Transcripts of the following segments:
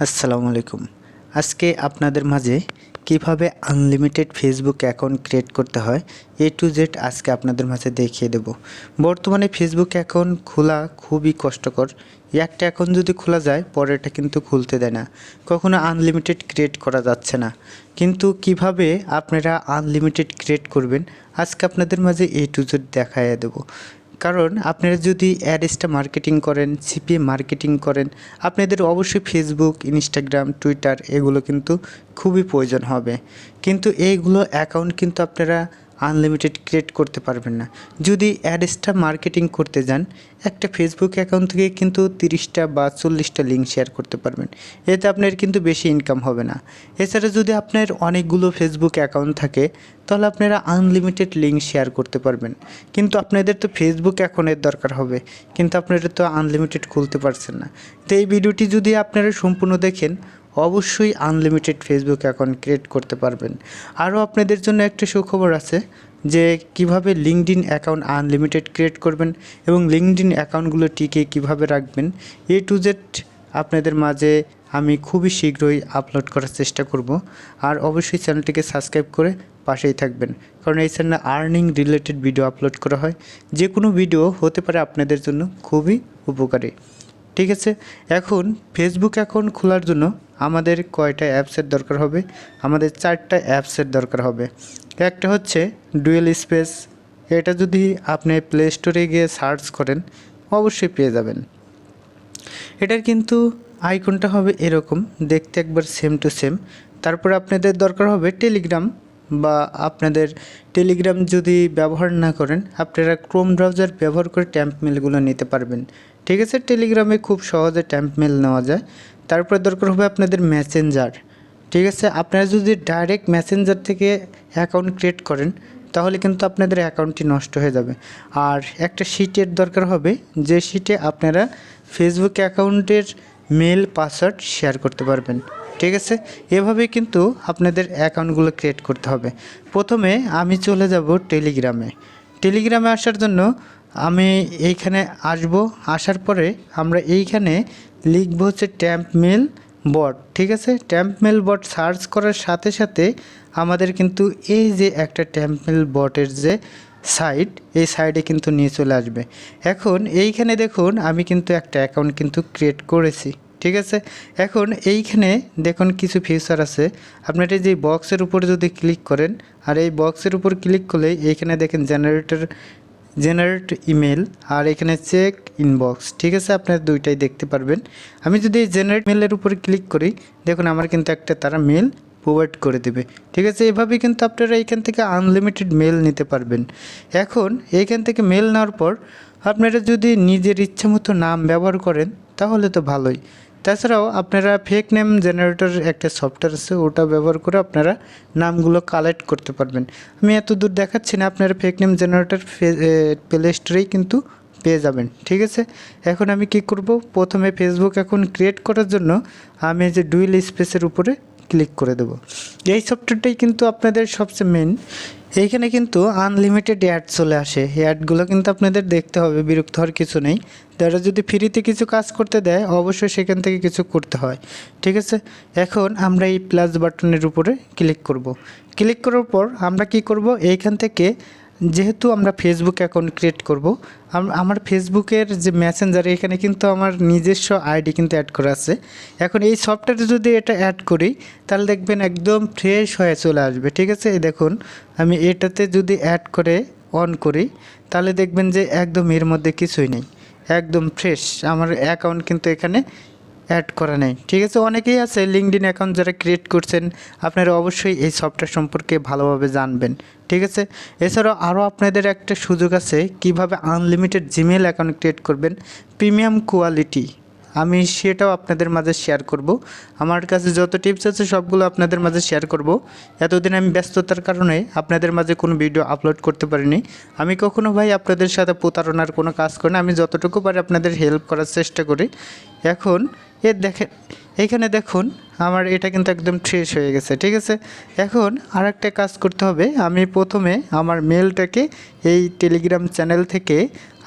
আসসালামু আলাইকুম। আজকে আপনাদের মাঝে কীভাবে আনলিমিটেড ফেসবুক অ্যাকাউন্ট ক্রিয়েট করতে হয় এ টু জেড আজকে আপনাদের মাঝে দেখিয়ে দেব। বর্তমানে ফেসবুক অ্যাকাউন্ট খোলা খুবই কষ্টকর। একটা অ্যাকাউন্ট যদি খোলা যায়, পরেরটা কিন্তু খুলতে দেয় না। কখনো আনলিমিটেড ক্রিয়েট করা যাচ্ছে না। কিন্তু কীভাবে আপনারা আনলিমিটেড ক্রিয়েট করবেন, আজকে আপনাদের মাঝে এ টু জেড দেখাইয়ে দেবো। কারণ আপনারা যদি অ্যাডেসটা মার্কেটিং করেন, সিপিএ মার্কেটিং করেন, আপনাদের অবশ্যই ফেসবুক ইনস্টাগ্রাম টুইটার এগুলো কিন্তু খুবই প্রয়োজন হবে। কিন্তু এইগুলো অ্যাকাউন্ট কিন্তু আপনারা আনলিমিটেড ক্রিয়েট করতে পারবেন না। যদি অ্যাডসটা মার্কেটিং করতে যান, একটা ফেসবুক অ্যাকাউন্ট থেকে কিন্তু তিরিশটা বা চল্লিশটা লিঙ্ক শেয়ার করতে পারবেন। এতে আপনার কিন্তু বেশি ইনকাম হবে না। এছাড়া যদি আপনার অনেকগুলো ফেসবুক অ্যাকাউন্ট থাকে, তাহলে আপনারা আনলিমিটেড লিঙ্ক শেয়ার করতে পারবেন। কিন্তু আপনাদের তো ফেসবুক অ্যাকাউন্টের দরকার হবে, কিন্তু আপনারা তো আনলিমিটেড খুলতে পারছেন না। তো এই ভিডিওটি যদি আপনারা সম্পূর্ণ দেখেন অবশ্যই আনলিমিটেড ফেসবুক অ্যাকাউন্ট ক্রিয়েট করতে পারবেন। আরও আপনাদের জন্য একটা সুখবর আছে, যে কীভাবে লিঙ্কডিন অ্যাকাউন্ট আনলিমিটেড ক্রিয়েট করবেন এবং লিঙ্কডিন অ্যাকাউন্টগুলো টিকে কীভাবে রাখবেন এ টু জেড আপনাদের মাঝে আমি খুবই শীঘ্রই আপলোড করার চেষ্টা করব। আর অবশ্যই চ্যানেলটিকে সাবস্ক্রাইব করে পাশেই থাকবেন, কারণ এই চ্যানেলে আর্নিং রিলেটেড ভিডিও আপলোড করা হয়। যে কোনো ভিডিও হতে পারে আপনাদের জন্য খুবই উপকারী। ঠিক আছে? এখন ফেসবুক অ্যাকাউন্ট খোলার জন্য আমাদের কয়টা অ্যাপসের দরকার হবে? আমাদের চারটা অ্যাপসের দরকার হবে। একটা হচ্ছে ডুয়েল স্পেস এটা যদি আপনি প্লে স্টোরে গিয়ে সার্চ করেন, অবশ্যই পেয়ে যাবেন। এটার কিন্তু আইকনটা হবে এরকম। দেখতে একবার সেম টু সেম তারপর আপনাদের দরকার হবে টেলিগ্রাম বা আপনাদের টেলিগ্রাম যদি ব্যবহার না করেন, আপনারা ক্রোম ব্রাউজার ব্যবহার করে ট্যাম্প মেলগুলো নিতে পারবেন। ঠিক আছে? টেলিগ্রামে খুব সহজে ট্যাম্প মেল নেওয়া যায়। তারপরে দরকার হবে আপনাদের মেসেঞ্জার ঠিক আছে? আপনারা যদি ডাইরেক্ট মেসেঞ্জার থেকে অ্যাকাউন্ট ক্রিয়েট করেন, তাহলে কিন্তু আপনাদের অ্যাকাউন্টটি নষ্ট হয়ে যাবে। আর একটা শিটের দরকার হবে, যে শিটে আপনারা ফেসবুক অ্যাকাউন্টের মেল পাসওয়ার্ড শেয়ার করতে পারবেন। ঠিক আছে? এভাবে কিন্তু আপনাদের অ্যাকাউন্টগুলো ক্রিয়েট করতে হবে। প্রথমে আমি চলে যাব টেলিগ্রামে টেলিগ্রামে আসার জন্য আমি এইখানে আসব, আসার পরে আমরা এইখানে লিখব হচ্ছে ট্যাম্প মেল বট ঠিক আছে? ট্যাম্প মেল বট সার্চ করার সাথে সাথে আমাদের কিন্তু এই যে একটা ট্যাম্প মেল বটের যে সাইট এই সাইডে কিন্তু নিয়ে চলে আসবে। এখন এইখানে দেখুন আমি কিন্তু একটা অ্যাকাউন্ট কিন্তু ক্রিয়েট করেছি। ঠিক আছে? এখন এইখানে দেখুন কিছু ফিচার আছে। আপনার এই যে বক্সের উপর যদি ক্লিক করেন, আর এই বক্সের উপর ক্লিক করলে এইখানে দেখেন জেনারেটর জেনারেট ইমেল আর এখানে চেক ইনবক্স ঠিক আছে? আপনারা দুইটাই দেখতে পারবেন। আমি যদি এই জেনারেট মেলের উপরে ক্লিক করি, দেখুন আমার কিন্তু একটা তারা মেল প্রোভাইড করে দেবে। ঠিক আছে? এভাবে কিন্তু আপনারা এইখান থেকে আনলিমিটেড মেল নিতে পারবেন। এখন এইখান থেকে মেল নেওয়ার পর, আপনারা যদি নিজের ইচ্ছে মতো নাম ব্যবহার করেন, তাহলে তো ভালোই। তাছাড়াও আপনারা ফেক নেম জেনারেটর একটা সফটওয়্যার আছে, ওটা ব্যবহার করে আপনারা নামগুলো কালেক্ট করতে পারবেন। আমি এত দূর দেখাচ্ছি না, আপনারা ফেক নেম জেনারেটর প্লে স্টোরেই কিন্তু পেয়ে যাবেন, ঠিক আছে? এখন আমি কি করব? প্রথমে ফেসবুক এখন ক্রিয়েট করার জন্য আমি যে ডুইল স্পেসের উপরে ক্লিক করে দেব। এই সফটওয়্যারটাই কিন্তু আপনাদের সবচেয়ে মেন এইখানে কিন্তু আনলিমিটেড অ্যাড চলে আসে। অ্যাডগুলো কিন্তু আপনাদের দেখতে হবে, বিরক্ত হওয়ার কিছু নেই। তারা যদি ফ্রিতে কিছু কাজ করতে দেয়, অবশ্যই সেখান থেকে কিছু করতে হয়। ঠিক আছে? এখন আমরা এই প্লাস বাটনের উপরে ক্লিক করব। ক্লিক করার পর আমরা কি করব? এইখান থেকে যেহেতু আমরা ফেসবুক অ্যাকাউন্ট ক্রিয়েট করব আমার ফেসবুকের যে মেসেঞ্জার এখানে কিন্তু আমার নিজস্ব আইডি কিন্তু অ্যাড করা আছে। এখন এই সফটওয়্যারে যদি এটা অ্যাড করি, তাহলে দেখবেন একদম ফ্রেশ হয়ে চলে আসবে, ঠিক আছে? দেখুন, আমি এটাতে যদি অ্যাড করে অন করি, তাহলে দেখবেন যে একদম এর মধ্যে কিছুই নেই, একদম ফ্রেশ আমার অ্যাকাউন্ট কিন্তু এখানে অ্যাড করা নেই ঠিক আছে? অনেকেই আছে লিঙ্কডিন অ্যাকাউন্ট যারা ক্রিয়েট করছেন, আপনারা অবশ্যই এই সফটওয়্যার সম্পর্কে ভালোভাবে জানবেন। ঠিক আছে? এছাড়াও আরও আপনাদের একটা সুযোগ আছে, কীভাবে আনলিমিটেড জিমেল অ্যাকাউন্ট ক্রিয়েট করবেন। প্রিমিয়াম কোয়ালিটি আমি সেটাও আপনাদের মাঝে শেয়ার করব। আমার কাছে যত টিপস আছে সবগুলো আপনাদের মাঝে শেয়ার করব। এতদিন আমি ব্যস্ততার কারণে আপনাদের মাঝে কোনো ভিডিও আপলোড করতে পারিনি। আমি কখনো ভাই আপনাদের সাথে প্রতারণার কোনো কাজ করি না। আমি যতটুকু পারি আপনাদের হেল্প করার চেষ্টা করি। এখন এ দেখেন, এখানে দেখুন, আমার এটা কিন্তু একদম ফ্রেশ হয়ে গেছে, ঠিক আছে? এখন আর কাজ করতে হবে। আমি প্রথমে আমার মেলটাকে এই টেলিগ্রাম চ্যানেল থেকে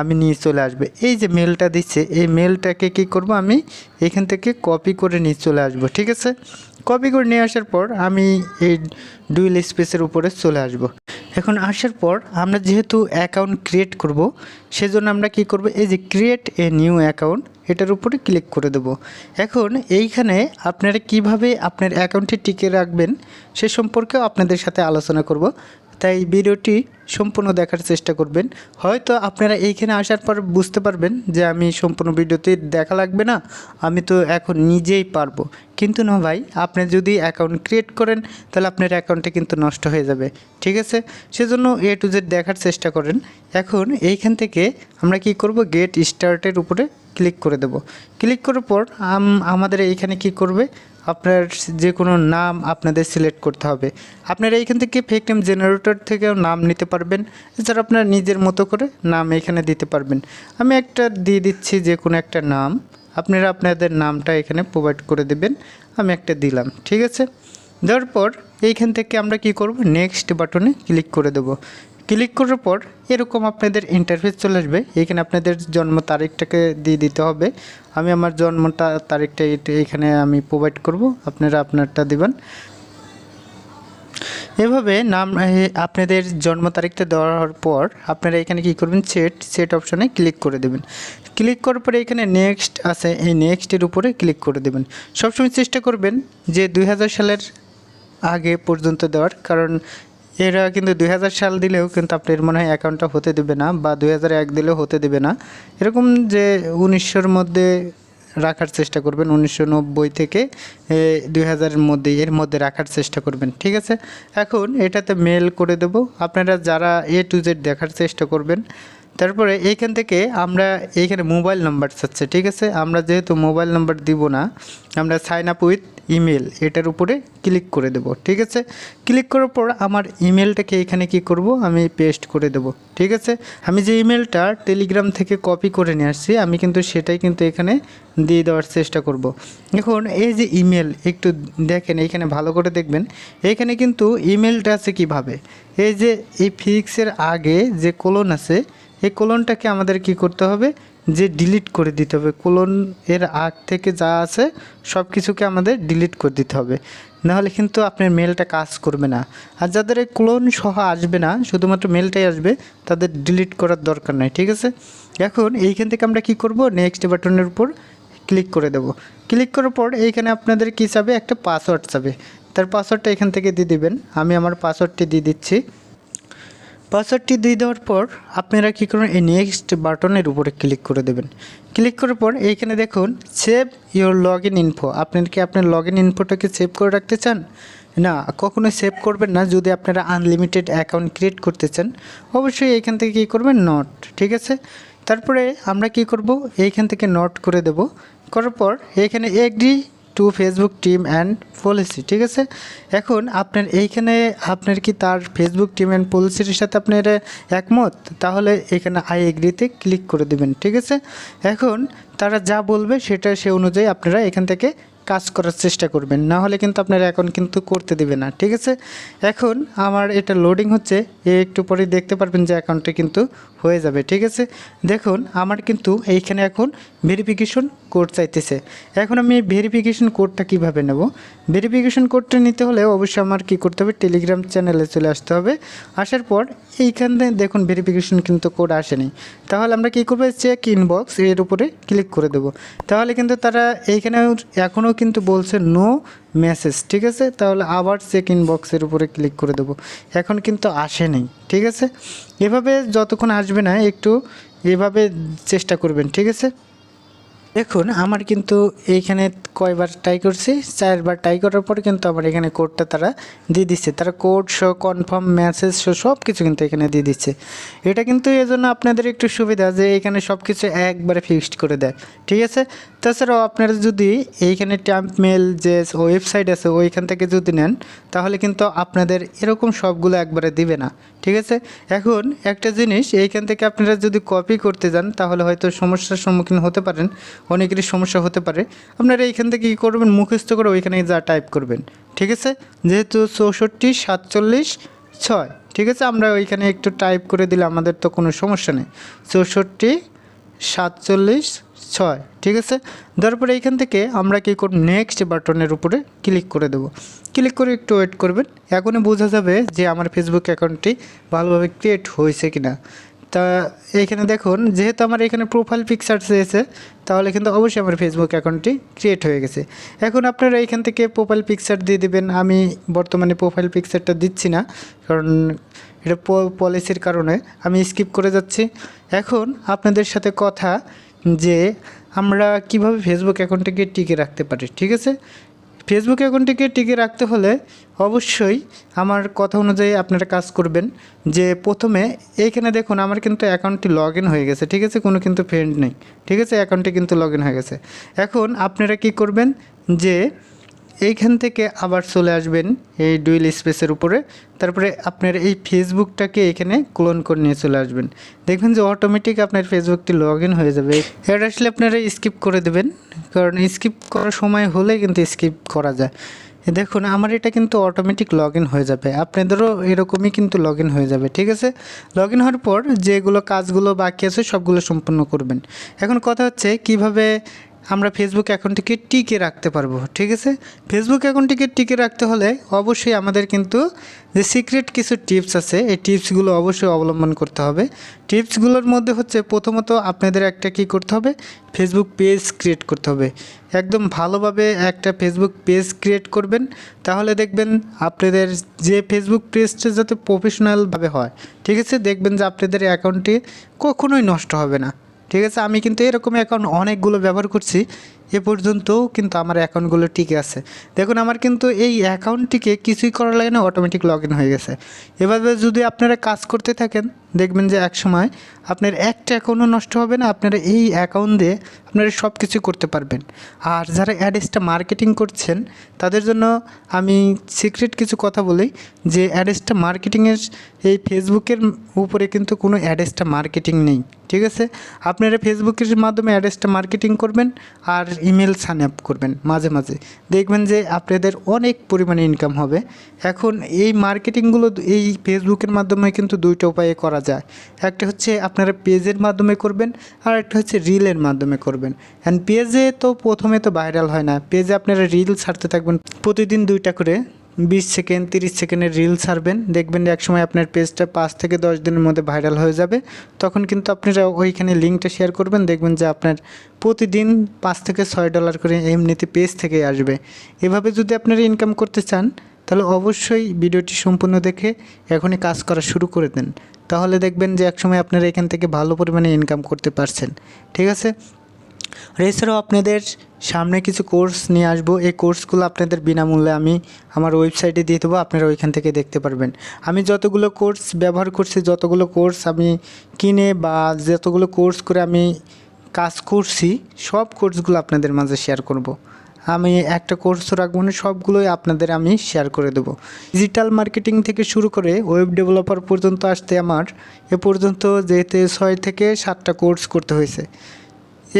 আমি নিয়ে চলে আসবে। এই যে মেলটা দিচ্ছে, এই মেলটাকে কি করব আমি? এখান থেকে কপি করে নিয়ে চলে আসব, ঠিক আছে? কপি করে নিয়ে আসার পর আমি এই ডুয়েল স্পেসের উপরে চলে আসব। এখন আসার পর আমরা যেহেতু অ্যাকাউন্ট ক্রিয়েট করব, সেজন্য আমরা কি করব? এই যে ক্রিয়েট এ নিউ অ্যাকাউন্ট এটার উপরে ক্লিক করে দেব। এখন এইখানে আপনারা কীভাবে আপনার অ্যাকাউন্টটি টিকে রাখবেন, সে সম্পর্কেও আপনাদের সাথে আলোচনা করব। তাই ভিডিওটি সম্পূর্ণ দেখার চেষ্টা করবেন। হয়তো আপনারা এইখানে আসার পর বুঝতে পারবেন যে আমি সম্পূর্ণ ভিডিওতে দেখা লাগবে না, আমি তো এখন নিজেই পারব। কিন্তু না ভাই, আপনি যদি অ্যাকাউন্ট ক্রিয়েট করেন, তাহলে আপনার অ্যাকাউন্টটা কিন্তু নষ্ট হয়ে যাবে। ঠিক আছে? সেজন্য এ টু জেড দেখার চেষ্টা করেন। এখন এইখান থেকে আমরা কি করব? গেট স্টার্টের উপরে ক্লিক করে দেব। ক্লিক করার পর, আম- আমাদের এইখানে কি করবে? আপনার যে কোনো নাম আপনাদের সিলেক্ট করতে হবে। আপনারা এইখান থেকে ফেক নেম জেনারেটর থেকেও নাম নিতে পারবেন। এছাড়া আপনার নিজের মতো করে নাম এখানে দিতে পারবেন। আমি একটা দিয়ে দিচ্ছি যে কোনো একটা নাম। আপনারা আপনাদের নামটা এখানে প্রোভাইড করে দেবেন। আমি একটা দিলাম, ঠিক আছে? দেওয়ার পর এইখান থেকে আমরা কি করব? নেক্সট বাটনে ক্লিক করে দেব। ক্লিক করার পর এরকম আপনাদের ইন্টারফেস চলে আসবে। এখানে আপনাদের জন্ম তারিখটাকে দিয়ে দিতে হবে। আমি আমার জন্ম তা- তারিখটা এখানে আমি প্রোভাইড করব। আপনারা আপনারটা দিবেন। এভাবে নাম আপনাদের জন্ম তারিখটা দেওয়ার পর আপনারা এখানে কি করবেন? সেট সেট অপশনে ক্লিক করে দেবেন। ক্লিক করার পরে এখানে নেক্সট আছে। এই নেক্সটের উপরে ক্লিক করে দেবেন। সবসময় চেষ্টা করবেন যে দু হাজার সালের আগে পর্যন্ত দেওয়ার। কারণ এরা কিন্তু দুই হাজার সাল দিলেও কিন্তু আপনার মনে হয় অ্যাকাউন্টটা হতে দেবে না বা দুই এক দিলেও হতে দেবে না। এরকম যে উনিশশোর মধ্যে রাখার চেষ্টা করবেন, উনিশশো নব্বই থেকে দুই হাজারের মধ্যে, এর মধ্যে রাখার চেষ্টা করবেন, ঠিক আছে? এখন এটাতে মেল করে দেব। আপনারা যারা এ টু জেড দেখার চেষ্টা করবেন, তারপরে এইখান থেকে আমরা এইখানে মোবাইল নাম্বার চাচ্ছে, ঠিক আছে? আমরা যেহেতু মোবাইল নাম্বার দিব না, আমরা সাইন আপ উইথ ইমেল, এটার উপরে ক্লিক করে দেব, ঠিক আছে? ক্লিক করার পর আমার ইমেলটাকে এখানে কি করব? আমি পেস্ট করে দেব, ঠিক আছে? আমি যে ইমেলটা টেলিগ্রাম থেকে কপি করে নিয়ে আসছি, আমি কিন্তু সেটাই কিন্তু এখানে দিয়ে দেওয়ার চেষ্টা করব। এখন এই যে ইমেল, একটু দেখেন এইখানে ভালো করে দেখবেন এইখানে কিন্তু ইমেলটা আছে কীভাবে? এই যে এই ফিক্সের আগে যে কোলন আছে এই কোলনটাকে আমাদের কি করতে হবে? যে ডিলিট করে দিতে হবে। কোলন এর আগ থেকে যা আছে সব কিছুকে আমাদের ডিলিট করে দিতে হবে। নাহলে কিন্তু আপনার মেলটা কাজ করবে না। আর যাদের এই ক্লোন সহ আসবে না, শুধুমাত্র মেলটাই আসবে, তাদের ডিলিট করার দরকার নাই, ঠিক আছে? এখন এইখান থেকে আমরা কি করব? নেক্সট বাটনের উপর ক্লিক করে দেব। ক্লিক করার পর এইখানে আপনাদের কী চাবে? একটা পাসওয়ার্ড চাবে। তার পাসওয়ার্ডটা এখান থেকে দিয়ে দিবেন। আমি আমার পাসওয়ার্ডটি দিয়ে দিচ্ছি। পাসওয়ার্ডটি দিয়ে দেওয়ার পর আপনারা কী করুন, এই নেক্সট বাটনের উপরে ক্লিক করে দেবেন। ক্লিক করার পর এইখানে দেখুন save your log in info আপনার কি আপনার লগ ইন ইনফোটাকে সেভ করে রাখতে চান? না, কখনো সেভ করবেন না। যদি আপনারা আনলিমিটেড অ্যাকাউন্ট ক্রিয়েট করতে চান, অবশ্যই এইখান থেকে কী করবেন নট ঠিক আছে? তারপরে আমরা কি করব, এইখান থেকে নট করে দেব। করার পর এখানে agree to Facebook team and policy ঠিক আছে? এখন আপনার এইখানে আপনার কি তার ফেসবুক টিম অ্যান্ড পলিসির সাথে আপনার একমত? তাহলে এখানে আই এগ্রিতে ক্লিক করে দেবেন, ঠিক আছে? এখন তারা যা বলবে সেটা সে অনুযায়ী আপনারা এখান থেকে কাজ করার চেষ্টা করবেন। না হলে কিন্তু আপনার অ্যাকাউন্ট কিন্তু করতে দেবে না, ঠিক আছে? এখন আমার এটা লোডিং হচ্ছে একটু পরে দেখতে পারবেন যে অ্যাকাউন্টটা কিন্তু হয়ে যাবে, ঠিক আছে? দেখুন, আমার কিন্তু এইখানে এখন ভেরিফিকেশন কোড চাইতেছে। এখন আমি ভেরিফিকেশন কোডটা কীভাবে নেব? ভেরিফিকেশন কোডটা নিতে হলে অবশ্যই আমার কি করতে হবে? টেলিগ্রাম চ্যানেলে চলে আসতে হবে। আসার পর এইখান থেকে দেখুন ভেরিফিকেশন কিন্তু কোড আসেনি। তাহলে আমরা কী করব? চেক ইনবক্স এর উপরে ক্লিক করে দেবো। তাহলে কিন্তু তারা এইখানে এখনও কিন্তু বলছে নো মেসেজ ঠিক আছে? তাহলে আবার চেক ইনবক্সের উপরে ক্লিক করে দেবো। এখন কিন্তু আসেনি ঠিক আছে? এভাবে যতক্ষণ আসবে না, একটু এভাবে চেষ্টা করবেন, ঠিক আছে? দেখুন, আমার কিন্তু এইখানে কয়বার ট্রাই করছি, চারবার ট্রাই করার পর কিন্তু আমার এখানে কোডটা তারা দিয়ে দিচ্ছে। তারা code show confirm message show সব কিছু কিন্তু এখানে দিয়ে দিচ্ছে। এটা কিন্তু এজন্য আপনাদের একটু সুবিধা যে এখানে সব কিছু একবারে ফিক্সড করে দেয়, ঠিক আছে? তাছাড়াও আপনারা যদি এইখানে ট্যাম্প মেল যে ওয়েবসাইট আছে, ওইখান থেকে যদি নেন, তাহলে কিন্তু আপনাদের এরকম সবগুলো একবারে দিবে না, ঠিক আছে? এখন একটা জিনিস, এইখান থেকে আপনারা যদি কপি করতে যান, তাহলে হয়তো সমস্যার সম্মুখীন হতে পারেন। অনেকেরই সমস্যা হতে পারে। আপনারা এইখান থেকে কী করবেন? মুখস্থ করে ওইখানে যা টাইপ করবেন। ঠিক আছে? যেহেতু চৌষট্টি, সাতচল্লিশ, ছয়। ঠিক আছে? আমরা ওইখানে একটু টাইপ করে দিলে আমাদের তো কোনো সমস্যা নেই। চৌষট্টি, সাতচল্লিশ, ছয়। ঠিক আছে? দেওয়ার পরে এইখান থেকে আমরা কী করব? নেক্সট বাটনের উপরে ক্লিক করে দেবো। ক্লিক করে একটু ওয়েট করবেন। এখনই বোঝা যাবে যে আমার ফেসবুক অ্যাকাউন্টটি ভালোভাবে ক্রিয়েট হয়েছে কি না তা এইখানে দেখুন, যেহেতু আমার এখানে প্রোফাইল পিকচার চেয়েছে তাহলে কিন্তু অবশ্যই আমার ফেসবুক অ্যাকাউন্টটি ক্রিয়েট হয়ে গেছে। এখন আপনারা এইখান থেকে প্রোফাইল পিকচার দিয়ে দিবেন। আমি বর্তমানে প্রোফাইল পিকচারটা দিচ্ছি না, কারণ এটা পলিসির কারণে আমি স্কিপ করে যাচ্ছি। এখন আপনাদের সাথে কথা যে আমরা কীভাবে ফেসবুক অ্যাকাউন্টটাকে টিকে রাখতে পারি, ঠিক আছে? ফেসবুক অ্যাকাউন্টটিকে টিকে রাখতে হলে অবশ্যই আমার কথা অনুযায়ী আপনারা কাজ করবেন। যে প্রথমে এইখানে দেখুন আমার কিন্তু অ্যাকাউন্টটি লগ হয়ে গেছে, ঠিক আছে? কোনো কিন্তু ফ্রেন্ড নেই, ঠিক আছে? অ্যাকাউন্টটি কিন্তু লগ হয়ে গেছে। এখন আপনারা কি করবেন? যে এইখান থেকে আবার চলে আসবেন এই ডুইল স্পেসের উপরে। তারপরে আপনার এই ফেসবুকটাকে এখানে ক্লোন করে নিয়ে চলে আসবেন। দেখবেন যে অটোমেটিক আপনার ফেসবুকটি লগ হয়ে যাবে। এটা আসলে আপনারা স্কিপ করে দেবেন, কারণ স্কিপ করার সময় হলে কিন্তু স্কিপ করা যায়। দেখুন, আমার এটা কিন্তু অটোমেটিক লগ হয়ে যাবে। আপনাদেরও এরকমই কিন্তু লগ হয়ে যাবে, ঠিক আছে? লগ হওয়ার পর যেগুলো কাজগুলো বাকি আছে সবগুলো সম্পূর্ণ করবেন। এখন কথা হচ্ছে কীভাবে আমরা ফেসবুক অ্যাকাউন্টটিকে টিকে রাখতে পারব, ঠিক আছে? ফেসবুক অ্যাকাউন্টটিকে টিকে রাখতে হলে অবশ্যই আমাদের কিন্তু যে সিক্রেট কিছু টিপস আছে, এই টিপসগুলো অবশ্যই অবলম্বন করতে হবে। টিপসগুলোর মধ্যে হচ্ছে প্রথমত আপনাদের একটা কি করতে হবে? ফেসবুক পেজ ক্রিয়েট করতে হবে। একদম ভালোভাবে একটা ফেসবুক পেজ ক্রিয়েট করবেন, তাহলে দেখবেন আপনাদের যে ফেসবুক পেজটা যাতে প্রফেশনালভাবে হয়, ঠিক আছে? দেখবেন যে আপনাদের অ্যাকাউন্টটি কখনোই নষ্ট হবে না। ঠিক আছে আমি কিন্তু এরকমই অ্যাকাউন্ট অনেকগুলো ব্যবহার করছি। এ পর্যন্তও কিন্তু আমার অ্যাকাউন্টগুলো টিকে আছে। দেখুন, আমার কিন্তু এই অ্যাকাউন্টটিকে কিছুই করা লাগে না অটোমেটিক লগ হয়ে গেছে। এভাবে যদি আপনারা কাজ করতে থাকেন, দেখবেন যে এক সময় আপনার একটা অ্যাকাউন্টও নষ্ট হবে না, আপনারা এই অ্যাকাউন্ট দিয়ে আপনারা সব কিছু করতে পারবেন। আর যারা অ্যাডেসটা মার্কেটিং করছেন, তাদের জন্য আমি সিক্রেট কিছু কথা বলি, যে অ্যাডেসটা মার্কেটিংয়ের এই ফেসবুকের উপরে কিন্তু কোনো অ্যাডেসটা মার্কেটিং নেই, ঠিক আছে? আপনারা ফেসবুকের মাধ্যমে অ্যাডেসটা মার্কেটিং করবেন, আর ইমেল সাইন আপ করবেন মাঝে মাঝে। দেখবেন যে আপনাদের অনেক পরিমাণে ইনকাম হবে। এখন এই মার্কেটিংগুলো এই ফেসবুকের মাধ্যমে কিন্তু দুইটা উপায়ে করা যায়। একটা হচ্ছে আপনারা পেজের মাধ্যমে করবেন, আর একটা হচ্ছে রিলের মাধ্যমে করবেন। অ্যান্ড পেজে তো প্রথমে তো ভাইরাল হয় না। পেজে আপনারা রিল ছাড়তে থাকবেন প্রতিদিন দুইটা করে। বিশ সেকেন্ড, তিরিশ সেকেন্ডের রিল ছাড়বেন। দেখবেন এক সময় আপনার পেজটা পাঁচ থেকে দশ দিনের মধ্যে ভাইরাল হয়ে যাবে। তখন কিন্তু আপনারা ওইখানে লিঙ্কটা শেয়ার করবেন। দেখবেন যে আপনার প্রতিদিন পাঁচ থেকে ছয় ডলার করে এমনিতে পেজ থেকে আসবে। এভাবে যদি আপনারা ইনকাম করতে চান, তাহলে অবশ্যই ভিডিওটি সম্পূর্ণ দেখে এখনই কাজ করা শুরু করে দেন। তাহলে দেখবেন যে একসময় আপনারা এখান থেকে ভালো পরিমাণে ইনকাম করতে পারছেন। ঠিক আছে? এছাড়াও আপনাদের সামনে কিছু কোর্স নিয়ে আসব। এই কোর্সগুলো আপনাদের বিনামূল্যে আমি আমার ওয়েবসাইটে দিয়ে দেবো, আপনারা ওইখান থেকে দেখতে পারবেন। আমি যতগুলো কোর্স ব্যবহার করছি, যতগুলো কোর্স আমি কিনে বা যতগুলো কোর্স করে আমি কাজ করছি, সব কোর্সগুলো আপনাদের মাঝে শেয়ার করব। আমি একটা কোর্সও রাখব না, সবগুলোই আপনাদের আমি শেয়ার করে দেবো। ডিজিটাল মার্কেটিং থেকে শুরু করে ওয়েব ডেভেলপার পর্যন্ত আসতে আমার এ পর্যন্ত যেতে ছয় থেকে সাতটা কোর্স করতে হয়েছে।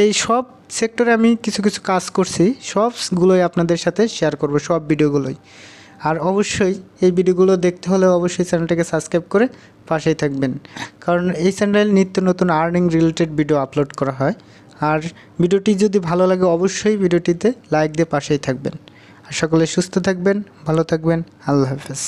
এই সব সেক্টরে আমি কিছু কিছু কাজ করছি। সবগুলোই আপনাদের সাথে শেয়ার করব, সব ভিডিওগুলোই আর অবশ্যই এই ভিডিওগুলো দেখতে হলে অবশ্যই চ্যানেলটাকে সাবস্ক্রাইব করে পাশেই থাকবেন। কারণ এই চ্যানেল নিত্য নতুন আর্নিং রিলেটেড ভিডিও আপলোড করা হয়। আর ভিডিওটি যদি ভালো লাগে, অবশ্যই ভিডিওটিতে লাইক দিয়ে পাশেই থাকবেন। আর সকলে সুস্থ থাকবেন, ভালো থাকবেন, আল্লাহ হাফেজ।